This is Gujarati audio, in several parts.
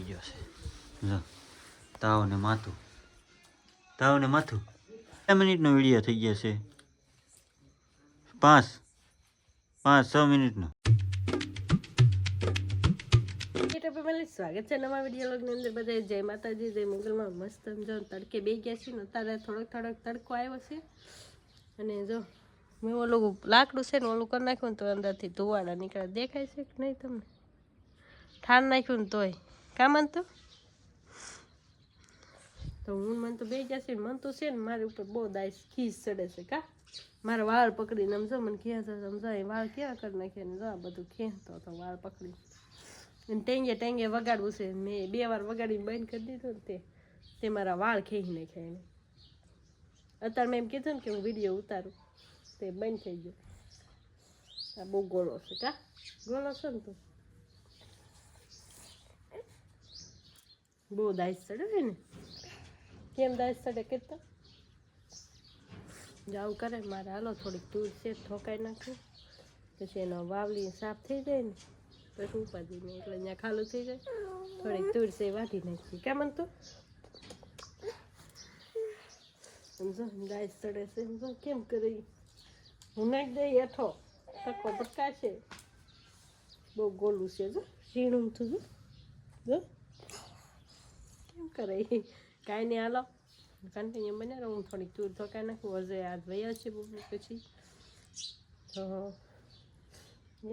ગયો છે. તાવ ને માથું. તાવ ને માથું. બે મિનિટનો વીડિયો થઈ ગયો છે. પાંચ. પાંચ, છ મિનિટનો. ફેમિલી સ્વાગત છે નવા વીડિયો લોગની અંદર બધા જય માતાજી, જય મંગલમાં. મસ્ત સમજો તડકે બે ગયા છે ને અત્યારે થોડોક થોડોક તડકો આવ્યો છે. અને જો, મેં ઓલું લાકડું છે ને ઓલું કરી નાખ્યું ને તો અંદરથી ધોવાના નીકળે. દેખાય છે કે નહીં તમને? ઠાર નાખ્યું ને તોય. કાં મન તો તો હું મન તો બે છે મન તો છે ને મારી ઉપર બહુ દાઈસ ખીસ ચડે છે, કા? મારા વાળ પકડીને સમજો મને ખેંચો સમજાય વાળ ક્યાં કરી નાખ્યા ને જો બધું ખેંચતો હતો વાળ પકડી. અને ટેંગે ટેંગે વગાડવું છે. મેં બે વાર વગાડીને બંધ કરી દીધું ને તે. તે મારા વાળ ખેંચી નાખ્યા એને. અત્યારે મેં એમ કીધું ને કે હું વીડિયો ઉતારું. તે બંધ થઈ ગયો. આ બહુ ગોળો છે, કા? ગોળો છે ને તું. બહુ દાઈસ ચડે ને? કેમ દાઈસ ચડે કેટલા જાવું કરે મારે હાલો થોડીક દૂર છે ઠોકાઈ નાખું. પછી એનો વાવલી સાફ થઈ જાય ને પછી ઉપાધી નહીં એટલે અહીંયા ખાલું થઈ જાય. થોડીક દૂર છે વાટી નાખી કેમ તો સમજો ગાય ચડે છે સમજો કેમ કરી હું નાખી દઈ હેઠો. ટકો પટકા છે બહુ ગોલું છે જો ઝીણું થયું જો. કેમ કરે કાંઈ નહીં હાલો. કન્ટિન્યુ બને રહો હું થોડીક દૂર ધોકાઈ નાખું અજય આજ વયા છે બપોર પછી. તો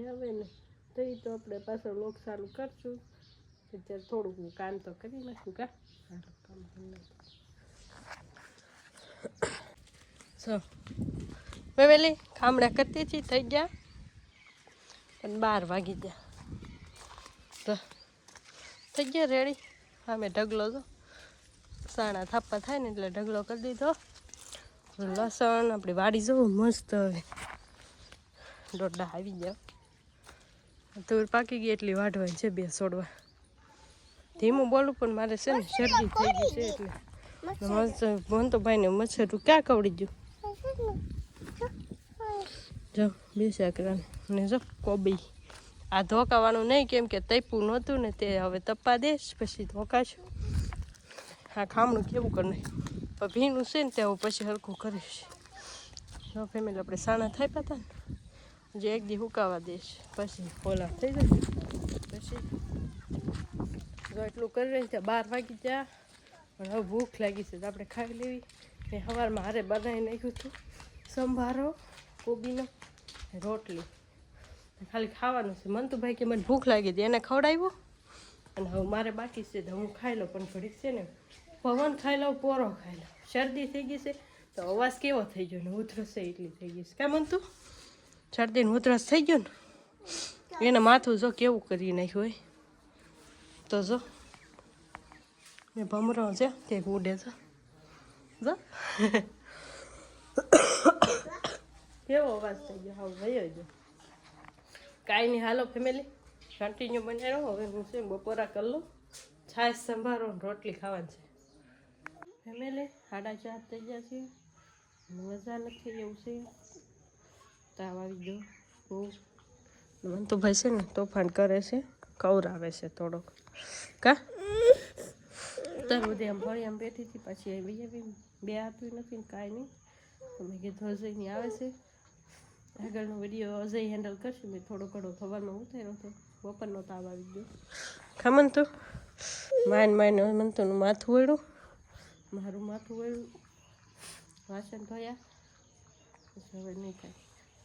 હવે ને તો એ તો આપણે પાછળ લોક ચાલુ કરશું. અત્યારે થોડુંક હું કામ તો કરી નાખું કા? સારું કામ કરી. સો વેલી ખામડા કરતી હતી થઈ ગયા. પણ બાર વાગી ગયા. તો થઈ ગયા રેડી હા મેં ઢગલો તો સાણા થાપા થાય ને એટલે ઢગલો કરી દીધો. લસણ આપણી વાડી જવું મસ્ત હવે. દોઢા આવી ગયા. તૂર પાકી ગઈ એટલી વાઢવાની છે બે છોડવા. ધીમું બોલું પણ મારે છે ને શરદી થઈ ગઈ છે એટલે. મસ્ત મન તો ભાઈને મચ્છરું ક્યાં કવડી ગયું? જો બે શાકરા અને જો કોબી. આ ધોકાવાનું નહીં, કેમ કે તૈપું નહોતું ને તે હવે તપા દેશ, પછી ધોકાશું. હા ખામણું કેવું કરે પણ ભીનું છે ને તે હું પછી હરખું કરીશ. જો ફેમિલી આપણે સાણા થાય હતા ને, જે એક દી હુકાવા દઈશ પછી ઓલા થઈ જશે. પછી જો એટલું કરી રહી ત્યાં બાર વાગી ગયા. પણ હવે ભૂખ લાગી છે, તો આપણે ખાઈ લેવી. મેં સવારમાં હારે બનાવી નાખ્યું હતું. સંભારો, કોબીનો રોટલી. ખાલી ખાવાનું છે. મન તો ભાઈ કે મને ભૂખ લાગી હતી. એને ખવડાવ્યું અને હવે મારે બાકી છે તો હું ખાઈ લઉં, પણ ઘડીક છે ને પવન ખાઈ લઉં, પોરો ખાઈ લઉં. શરદી થઈ ગઈ છે તો અવાજ કેવો થઈ ગયો ને? ઉધરસ એટલી થઈ ગઈ છે. કાં મન શરદી ને ઉધરસ થઈ ગયો ને? એને માથું જો કેવું કરી નાખ્યું હોય. તો જો, એ ભમરો છે કે ઉડે છે. જો. કેવો અવાજ થઈ ગયો? હવે ભાઈ ગયો. કાંઈ નહીં. હાલો ફેમિલી કન્ટિન્યુ બને રહો. હવે હું છે બપોરા કરી લઉં. છાશ સંભારો રોટલી ખાવાની છે. ફેમિલી સાડા ચાર થઈ ગયા છે. મજા નથી એવું છે. તાવ આવી ગયો. બહુ મન તો ભાઈ છે ને તોફાન કરે છે. કવરાવે છે થોડોક. કા? ત્યાં બધી આમ ફળી આમ બેઠી હતી. પછી બી આપ્યું નથી કાંઈ નહીં. તમે કીધું અજયની આવે છે. આગળનો વીડિયો અજય હેન્ડલ કરશે. મેં થોડો ઘણો સવારમાં ઉતાર્યો હતો. બપોરનો તાવ આવી ગયો. ખમન તો? માન માન મંતુનું માથું વળ્યું. મારું માથું વળ્યું. વાસણ ધોયા. પછી હવે નહીં થાય.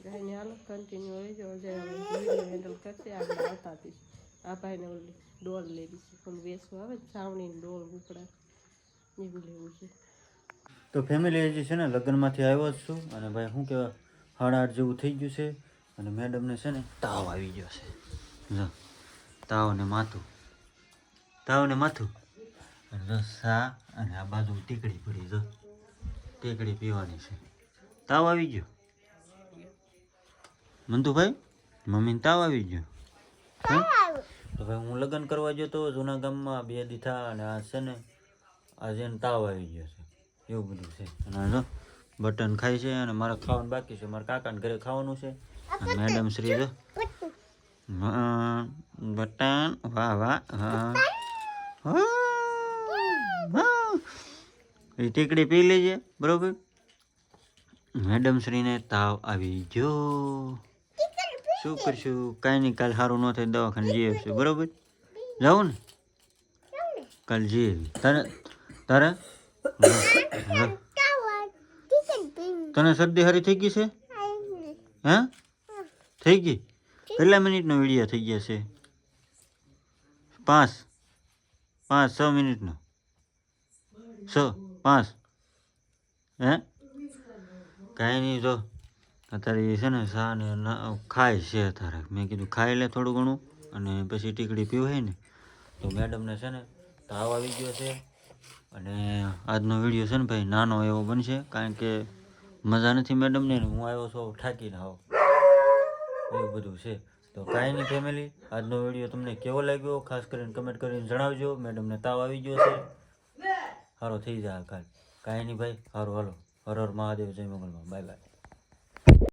ગાયને હાલો કન્ટિન્યુ રહેજો અજય હવે વીડિયો હેન્ડલ કરશે. આગળ આવતા હતી આ ભાઈને ઓલી ડોલ લેવી છે પણ વેસવું આવે છાવણીની ડોલ ઉપડા. એવું લેવું છે. તો ફેમિલી હજી છે ને લગ્નમાંથી આવ્યો જ છું. અને ભાઈ શું કહેવાય સાડા આઠ જેવું થઈ ગયું છે અને મેડમને છે ને તાવ આવી ગયો છે. જો, તાવ ને માથું. તાવ ને માથું. જો અને આ બાજુ ટીકડી પડી, જો. ટીકડી પીવાની છે. તાવ આવી ગયો? મંતુભાઈ મમ્મીને તાવ આવી ગયો? તો ભાઈ હું લગ્ન કરવા ગયો તો જૂના ગામમાં બે દીઠા અને આ છે ને આજે તાવ આવી ગયો છે. એવું બધું છે. અને બટન ખાય છે અને મારે ખાવાનું બાકી છે. મારા કાકાને ઘરે ખાવાનું છે. મેડમ શ્રી જો. બટન વાહ વાહ એ ટીકડી પી લેજે બરોબર? મેડમ શ્રીને તાવ આવી ગયો. શું કરશું? કાંઈ નહીં કાલ સારું ન થાય દવાખાને જઈ આવશું બરોબર? જાઉં ને? કાલ જઈ આવી તારે? તારે. તને શરદી હારી થઈ ગઈ છે? હે. થઈ ગઈ? કેટલા મિનિટનો વીડિયો થઈ ગયા છે? પાંચ. પાંચ છ મિનિટનો. છ પાંચ. હે? કાંઈ નહીં જો. અત્યારે એ છે ને શા ને ના- ખાય છે અત્યારે. મેં કીધું ખાઈ લે થોડું ઘણું અને પછી ટીકડી પીવાય ને. તો મેડમને છે ને તાવ આવી ગયો છે. અને આજનો વીડિયો છે ને ભાઈ નાનો એવો બનશે. કારણ કે મજા નથી મેડમને હું આવ્યો છું ઠાકીને આવો એવું બધું છે. તો કાંઈ નહીં ફેમિલી આજનો વીડિયો તમને કેવો લાગ્યો, ખાસ કરીને કમેન્ટ કરીને જણાવજો. મેડમને તાવ આવી ગયો છે. સારો થઈ જાય કાલ કાંઈ નહીં ભાઈ. સારું હાલો. હર હર મહાદેવ, જય મંગલમાં. Bye bye